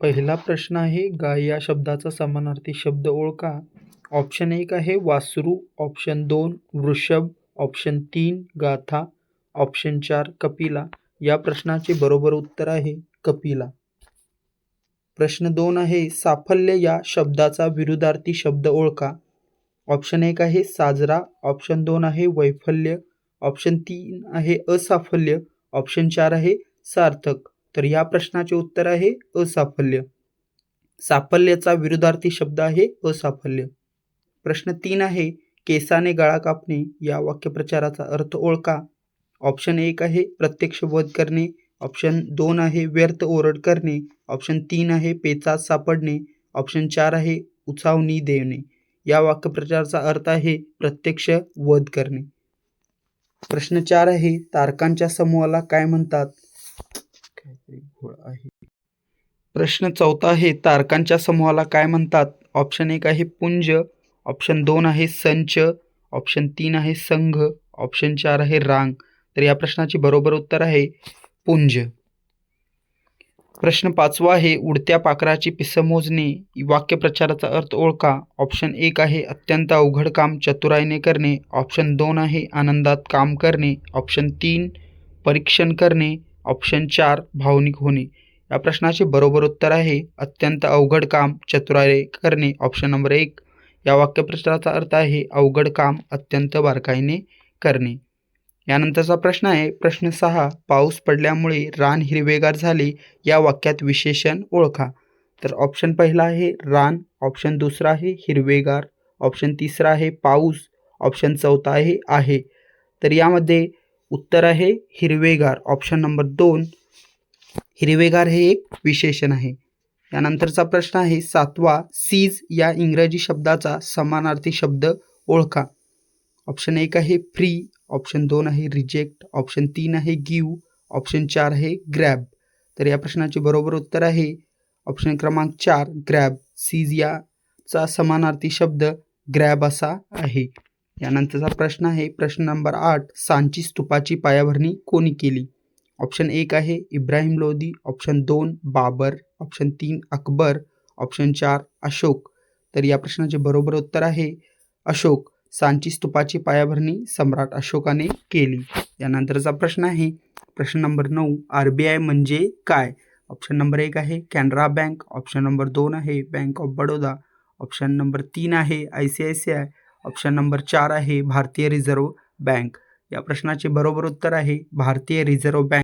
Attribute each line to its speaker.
Speaker 1: पहिला प्रश्न आहे गाय या शब्दाचा समानार्थी शब्द ओळखा. ऑप्शन एक आहे वासरू ऑप्शन दोन वृषभ ऑप्शन तीन गाथा ऑप्शन चार कपिला. या प्रश्नाचे बरोबर उत्तर आहे कपिला. प्रश्न दोन आहे साफल्य या शब्दाचा विरुद्धार्थी शब्द ओळखा. ऑप्शन एक आहे साजरा ऑप्शन दोन आहे वैफल्य ऑप्शन तीन आहे असाफल्य ऑप्शन चार आहे सार्थक. तर या प्रश्नाचे उत्तर आहे असाफल्य. साफल्याचा विरुद्धार्थी शब्द आहे असाफल्य. प्रश्न तीन आहे केसाने गळा कापणे या वाक्यप्रचाराचा अर्थ ओळखा. ऑप्शन एक आहे प्रत्यक्ष वध करणे. ऑप्शन दोन आहे व्यर्थ ओरड करणे. ऑप्शन तीन आहे पेचात सापडणे. ऑप्शन चार आहे उचावणी देणे. या वाक्यप्रचाराचा अर्थ आहे प्रत्यक्ष वध करणे. प्रश्न चार आहे तारकांच्या समूहाला काय म्हणतात? काहीतरी घोळ आहे. प्रश्न चौथा आहे तारकांच्या समूहाला काय म्हणतात? ऑप्शन एक आहे पुंज ऑप्शन दोन आहे संच ऑप्शन तीन आहे संघ ऑप्शन चार आहे रांग. तर या प्रश्नाचे बरोबर उत्तर आहे पुंज. प्रश्न पाचवा आहे उडत्या पाखराची पिसं मोजणे वाक्यप्रचाराचा अर्थ ओळखा. ऑप्शन एक आहे अत्यंत अवघड काम चतुराईने करणे. ऑप्शन दोन आहे आनंदात काम करणे. ऑप्शन तीन परीक्षण करणे. ऑप्शन चार भावनिक होणे. या प्रश्नाचे बरोबर उत्तर आहे अत्यंत अवघड काम चतुराई करणे ऑप्शन नंबर एक. या वाक्यप्रश्नाचा अर्थ आहे अवघड काम अत्यंत बारकाईने करणे. यानंतरचा प्रश्न आहे प्रश्न सहा पाऊस पडल्यामुळे रान हिरवेगार झाले या वाक्यात विशेषण ओळखा. तर ऑप्शन पहिला आहे रान. ऑप्शन दुसरा आहे हिरवेगार. ऑप्शन तिसरा आहे पाऊस. ऑप्शन चौथा आहे आहे. तर यामध्ये उत्तर आहे हिरवेगार ऑप्शन नंबर दोन. हिरवेगार हे एक विशेषण आहे. यानंतरचा प्रश्न आहे सातवा सीज या इंग्रजी शब्दाचा समानार्थी शब्द ओळखा. ऑप्शन एक आहे फ्री ऑप्शन दोन आहे रिजेक्ट ऑप्शन तीन आहे गिव ऑप्शन चार आहे ग्रॅब तर या प्रश्नाचे बरोबर उत्तर आहे ऑप्शन क्रमांक चार ग्रॅब सीज याचा समानार्थी शब्द ग्रॅब असा आहे. यानंतरचा प्रश्न आहे. प्रश्न नंबर आठ सांची स्तूपाची पायाभरणी कोणी केली? ऑप्शन एक आहे इब्राहिम लोधी ऑप्शन दोन बाबर ऑप्शन तीन अकबर ऑप्शन चार अशोक. तर या प्रश्नाचे बरोबर उत्तर आहे अशोक. सांची स्तूपाची पायाभरणी सम्राट अशोकाने केली. यानंतरचा प्रश्न आहे. प्रश्न नंबर नऊ आर बी आय म्हणजे काय? ऑप्शन नंबर एक आहे कॅनरा बँक ऑप्शन नंबर दोन आहे bank of Baroda option number तीन आहे I C I C I option number चार आहे भारतीय रिझर्व्ह बँक. या प्रश्नाचे बरोबर उत्तर आहे भारतीय रिझर्व्ह बँक.